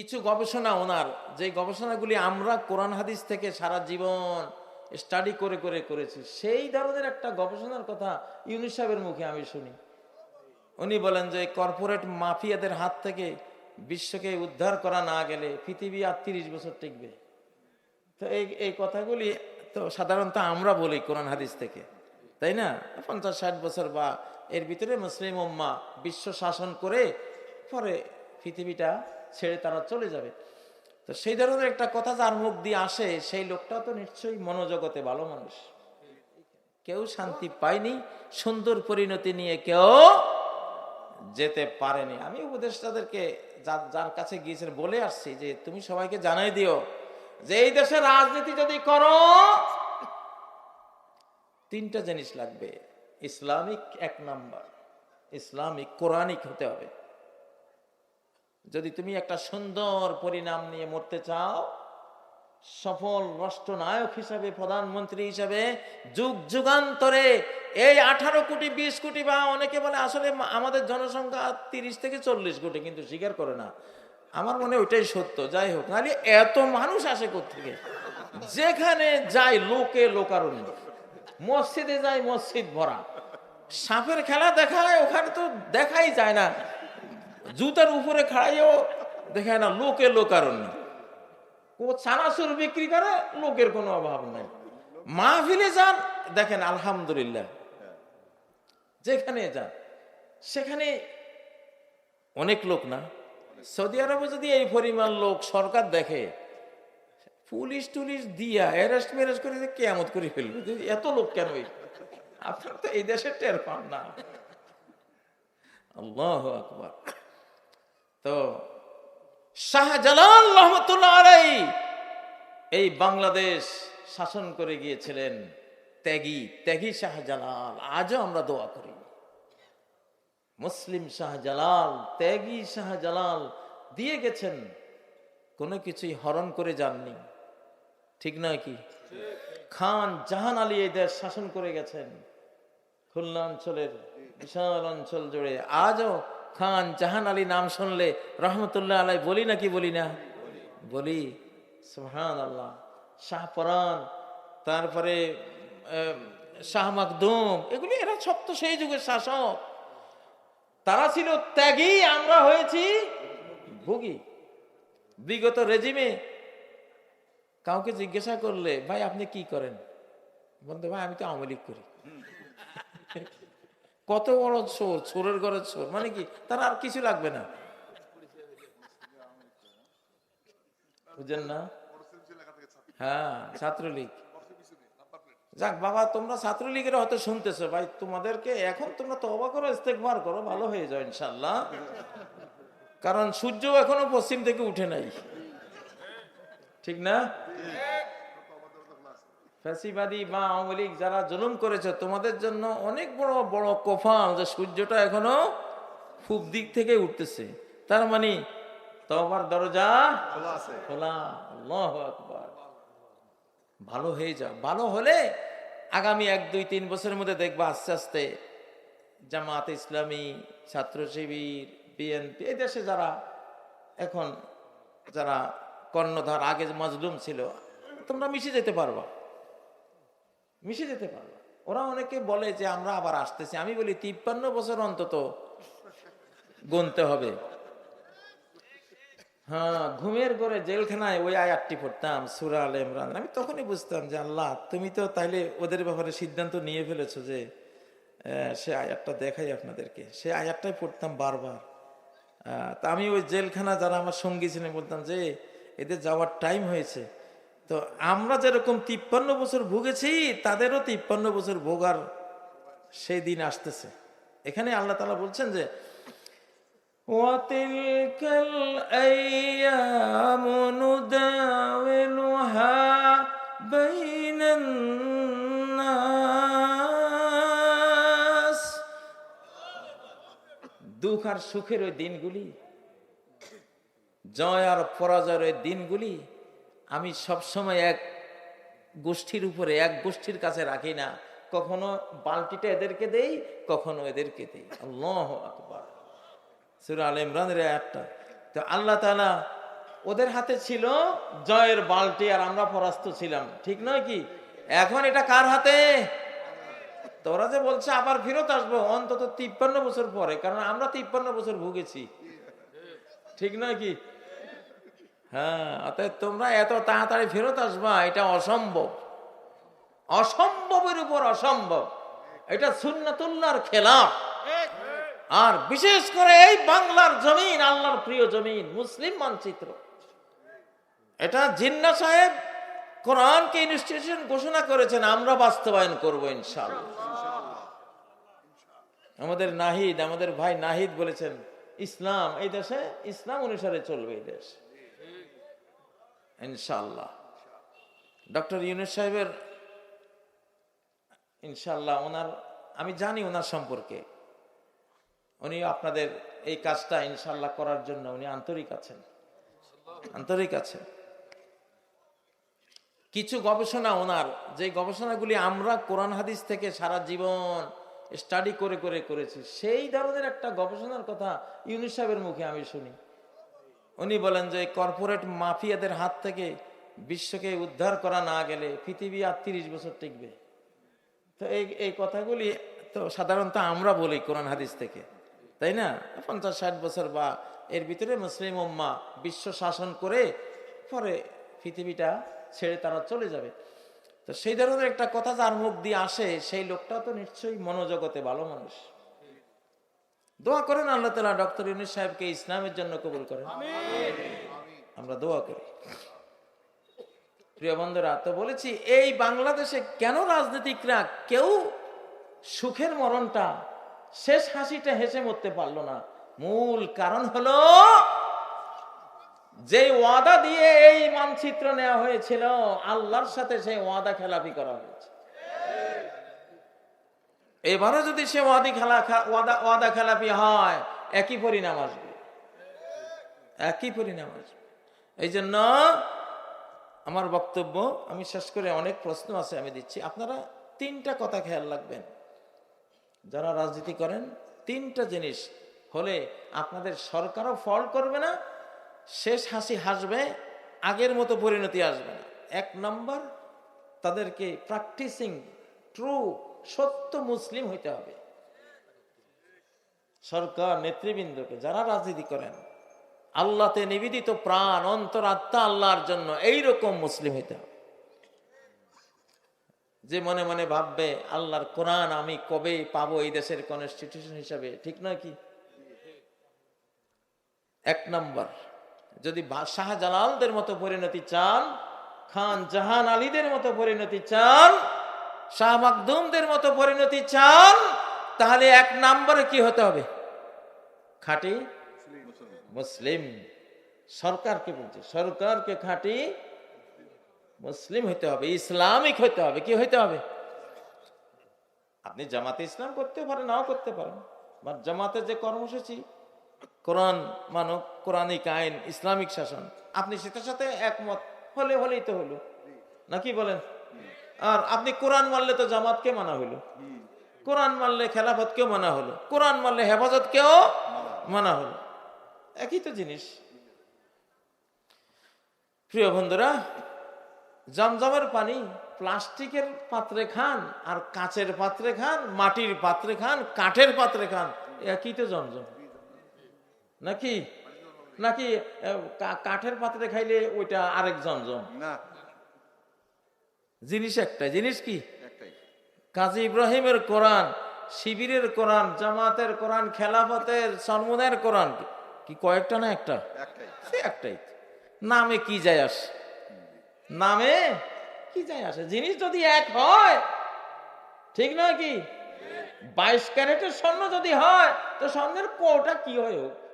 কিছু গবেষণা ওনার যে গবেষণাগুলি আমরা কোরআন হাদিস থেকে সারা জীবন স্টাডি করে করে করেছি, সেই ধরনের একটা গবেষণার কথা ইউনিস সাহেবের মুখে আমি শুনি। উনি বলেন যে কর্পোরেট মাফিয়াদের হাত থেকে বিশ্বকে উদ্ধার করা না গেলে পৃথিবী আর তিরিশ বছর টিকবে। তো এই এই কথাগুলি তো সাধারণত আমরা বলি কোরআন হাদিস থেকে, তাই না? পঞ্চাশ, ষাট বছর বা এর ভিতরে মুসলিম উম্মা বিশ্ব শাসন করে পরে পৃথিবীটা ছেড়ে তারা চলে যাবে। তো সেই ধরনের একটা কথা যার মুখ দিয়ে আসে, সেই লোকটা তো নিশ্চয়ই মনোজগতে ভালো মানুষ। কেউ শান্তি পায়নি, সুন্দর পরিণতি নিয়ে কেউ যেতে পারেনি। আমি উপদেষ্টাদেরকে যার কাছে গিয়েছেন বলে আসছি যে, তুমি সবাইকে জানাই দিও যে, এই দেশে রাজনীতি যদি করো, তিনটা জিনিস লাগবে। ইসলামিক এক নাম্বার, ইসলামিক, কোরআনিক হতে হবে। যদি তুমি একটা সুন্দর পরিণাম নিয়ে মরতে চাও, সফল রাষ্ট্রনায়ক হিসাবে, প্রধানমন্ত্রী হিসাবে, যুগ যুগান্তরে এই আঠারো কোটি, বিশ কোটি বা অনেকে বলে আসলে আমাদের জনসংখ্যা তিরিশ থেকে চল্লিশ কোটি, কিন্তু স্বীকার করে না। আমার মনে ওইটাই সত্য। যাই হোক, নাহলে এত মানুষ আসে কোথেকে যেখানে যায় লোকে লোকারণ্য। মসজিদে যায় মসজিদ ভরা। সাপের খেলা দেখায়, ওখানে তো দেখাই যায় না। জুতার উপরে খাড়াইও দেখায় না, লোকে লোকারণ্য। ও চানাচুর বিক্রি করে, লোকের কোনো অভাব নাই। মাহফিলে যান, দেখেন আলহামদুলিল্লাহ। যেখানে যান, সেখানে অনেক লোক না। সৌদি আরবে যদি এই পরিমাণ লোক সরকার দেখে, পুলিশ টুলিশ দিয়া অ্যারেস্ট ম্যারেজ করে কেয়ামত করে ফেলবে। এত লোক কেন? আপনারা তো এই দেশে টের পান না। আল্লাহ আকবার। তো শাহজালাল রহমতুল্লাহ আলাই এই বাংলাদেশ শাসন করে গিয়েছিলেন ত্যাগী ত্যাগী শাহজালাল। আজও আমরা দোয়া করি। মুসলিম শাহজালাল, ত্যাগী শাহজালাল দিয়ে গেছেন। কোনো কিছুই হরণ করে যাননি। ঠিক নয় কি? খান জাহান আলী এই দেশ শাসন করে গেছেন। খুলনা অঞ্চলের, বিশাল অঞ্চল জুড়ে। আজও খান জাহান আলী নাম শুনলে রহমতুল্লাহ আলাই বলি নাকি বলি না? বলি। সুহান আল্লাহ শাহ পরান, তারপরে শাহ মাকদুম, এগুলি এরা সব তো সেই যুগের শাসক। তারা ছিল ত্যাগী, আমরা হয়েছি ভোগী। বিগত রেজিমে কাউকে জিজ্ঞাসা করলে, ভাই, আপনি কি করেন? বলতে, ভাই, আমি তো আওয়ামী লীগ করি। কত বড় চোর, চোরের ঘরের চোর মানে কি? তার আর কিছু লাগবে না। বুঝেন না? হ্যাঁ ছাত্রলীগ। যাক, বাবা, তোমরা ছাত্রলীগের হয়তো শুনতেছো। ভাই, তোমাদেরকে এখন তোমরা তবা করো ইস্তেকবার করো, ভালো হয়ে যাও ইনশাল্লাহ কারণ সূর্য এখনও পশ্চিম থেকে উঠে নাই। ঠিক না? ফ্যাসিবাদী বা আওয়ামী লীগ যারা জুলুম করেছে তোমাদের জন্য অনেক বড় বড় কোফাল যে সূর্যটা এখনও খুব দিক থেকে উঠতেছে। তার মানে তবার দরজা খোলা আকবার। ভালো হয়ে যাও। ভালো হলে আগামী এক দুই তিন বছরের মধ্যে দেখবা আস্তে আস্তে জামাত ইসলামী ছাত্র শিবির বিএনপি এই দেশে যারা এখন যারা কর্ণধার আগে মজলুম ছিল তোমরা মিশে যেতে পারবা। মিশে যেতে পারবা ওরা অনেকে বলে যে, আমরা আবার আসতেছি। আমি বলি, তিপ্পান্ন বছর অন্তত গুনতে হবে। হ্যাঁ ঘুমের ঘরে জেলখানায় ওই আয়াতটি পড়তাম, সুরা আল ইমরান। আমি তখনই বুঝতাম যে, আল্লাহ, তুমি তো তাইলে ওদের ব্যাপারে সিদ্ধান্ত নিয়ে ফেলেছো যে সে আয়াতটা দেখাই আপনাদেরকে। সে আয়াতটাই পড়তাম বারবার। তা আমি ওই জেলখানা যারা আমার সঙ্গী ছিলেন, বলতাম যে, এদের যাওয়ার টাইম হয়েছে। তো আমরা যেরকম তিপ্পান্ন বছর ভুগেছি তাদেরও তিপ্পান্ন বছর ভোগার সেই দিন আসতেছে এখানে আল্লাহ তালা বলছেন যে وتلك الأيام نداولها بين الناس দুঃখ আর সুখের ওই দিনগুলি জয় আর পরাজয়ের ওই দিনগুলি আমি সবসময় এক গোষ্ঠীর উপরে, এক গোষ্ঠীর কাছে রাখি না। কখনো বালতিটা এদেরকে দেই, কখনো এদেরকে দেই। আল্লাহ একটা তো আল্লাহ তালা ওদের হাতে ছিল জয়ের বালতি আর আমরা পরাস্ত ছিলাম। ঠিক নয় কি? এখন এটা কার হাতে? তোরা যে বলছে আবার ফেরত আসব, অন্তত তিপ্পান্ন বছর পরে, কারণ আমরা তিপ্পান্ন বছর ভুগেছি। ঠিক নয় কি? হ্যাঁ অতএব তোমরা এত তাড়াতাড়ি ফেরত আসবা, এটা অসম্ভব। অসম্ভবের উপর অসম্ভব। এটা সুন্নাতুল্লাহর খেলা আর বিশেষ করে এই বাংলার জমিন, আল্লাহর প্রিয় জমিন, মুসলিম মানচিত্র। এটা জিন্না সাহেব কোরআনকে ইনস্টিটিউশন ঘোষণা করেছেন, আমরা বাস্তবায়ন করব ইনশাআল্লাহ। আমাদের নাহিদ, আমাদের ভাই নাহিদ বলেছেন, ইসলাম, এই দেশে ইসলাম অনুসারে চলবে এই দেশ। ইনশাআল্লাহ। ডক্টর ইউনুস সাহেবের ইনশাল্লাহ ওনার, আমি জানি ওনার সম্পর্কে। উনি আপনাদের এই কাজটা ইনশাল্লাহ করার জন্য উনি আন্তরিক আছেন। আন্তরিক আছেন। কিছু গবেষণা ওনার, যে গবেষণাগুলি আমরা কোরআন হাদিস থেকে সারা জীবন স্টাডি করে করে, করেছি, সেই ধরনের একটা গবেষণার কথা ইউনুস সাহেবের মুখে আমি শুনি। উনি বলেন যে কর্পোরেট মাফিয়াদের হাত থেকে বিশ্বকে উদ্ধার করা না গেলে পৃথিবী আর তিরিশ বছর টিকবে। তো এই এই কথাগুলি তো সাধারণত আমরা বলি কোরআন হাদিস থেকে, তাই না? পঞ্চাশ, ষাট বছর বা এর ভিতরে মুসলিম উম্মা বিশ্ব শাসন করে পরে পৃথিবীটা ছেড়ে তারা চলে যাবে। তো সেই ধরনের একটা কথা যার মুখ দিয়ে আসে, সেই লোকটা তো নিশ্চয়ই মনোজগতে ভালো মানুষ। দোয়া করেন, আল্লাহ তালা ডক্টর ইউনুস সাহেবকে ইসলামের জন্য কবুল করেন। আমরা দোয়া করি। প্রিয় বন্ধুরা, তো বলেছি, এই বাংলাদেশে কেন রাজনীতিকরা কেউ সুখের মরণটা, শেষ হাসিটা হেসে মরতে পারল না? মূল কারণ হলো, যে ওয়াদা দিয়ে এই মানচিত্র নেওয়া হয়েছিল, আল্লাহর সাথে সেই ওয়াদা খেলাপি করা হয়েছে। এবারও যদি সে ওয়াদি খেলা ওয়াদা ওয়াদা খেলাপি হয়, একই পরিণাম আসবে। একই পরিণাম আসবে। এই জন্য আমার বক্তব্য, আমি শেষ করে অনেক প্রশ্ন আছে আমি দিচ্ছি। আপনারা তিনটা কথা খেয়াল রাখবেন। যারা রাজনীতি করেন, তিনটা জিনিস হলে আপনাদের সরকারও ফল করবে না, শেষ হাসি হাসবে, আগের মতো পরিণতি আসবে না। এক নম্বর, তাদেরকে প্র্যাকটিসিং ট্রু সত্য মুসলিম হইতে হবে। সরকার নেতৃবৃন্দকে যারা রাজনীতি করেন, আল্লাহতে নিবেদিত প্রাণ, অন্তর, আত্মা আল্লাহর জন্য এইরকম মুসলিম হইতে হবে। যে মনে মনে ভাববে, আল্লাহর কোরআন আমি কবে পাবো এই দেশের কনস্টিটিউশন হিসাবে, ঠিক নয় কি? এক নম্বর, যদি শাহজালালদের মতো পরিণতি চান, খান জাহান আলীদের মতো পরিণতি চান শাহ মাকদুমদের মতো পরিণতি চান, তাহলে এক নম্বরে কি হতে হবে? খাঁটি মুসলিম। সরকারকে বলছে? সরকারকে খাঁটি মুসলিম হইতে হবে, ইসলামিক হইতে হবে, কি হইতে হবে? আপনি জামাতে ইসলাম করতে পারেন, নাও করতে পারেন। বা জামাতের যে কর্মসূচি, কোরআন মানব, কোরআনিক আইন, ইসলামিক শাসন, আপনি সেটার সাথে একমত, হলে হলেই তো হলো। নাকি বলেন? আর আপনি কোরআন মারলে তো জামাতকে মানা হলো কোরআন মানলে খেলাফতকেও মানা হলো কোরআন মানলে হেফাজতকেও মানা হলো একই তো জিনিস। প্রিয় বন্ধুরা, জমজমের পানি প্লাস্টিকের পাত্রে খান আর কাঁচের পাত্রে খান, মাটির পাত্রে খান, কাঠের পাত্রে খান, একই তো জমজম। নাকি? নাকি কাঠের পাত্রে খাইলে ওইটা আরেক জমজম? না। জিনিস একটা জিনিস কি? কাজী ইব্রাহিমের কোরআন শিবিরের কোরআন জামাতের কোরআন খেলাফতের সনমুনের কোরআন কি কয়েকটা না একটা? একটাই। সে একটাই। নামে কি যায় আসে? নামে কি যায় আসে? জিনিস যদি এক হয় ঠিক নয় কি? বাইশ ক্যারেটের স্বর্ণ যদি হয় তো স্বর্ণের কোটা কি হয় হোক?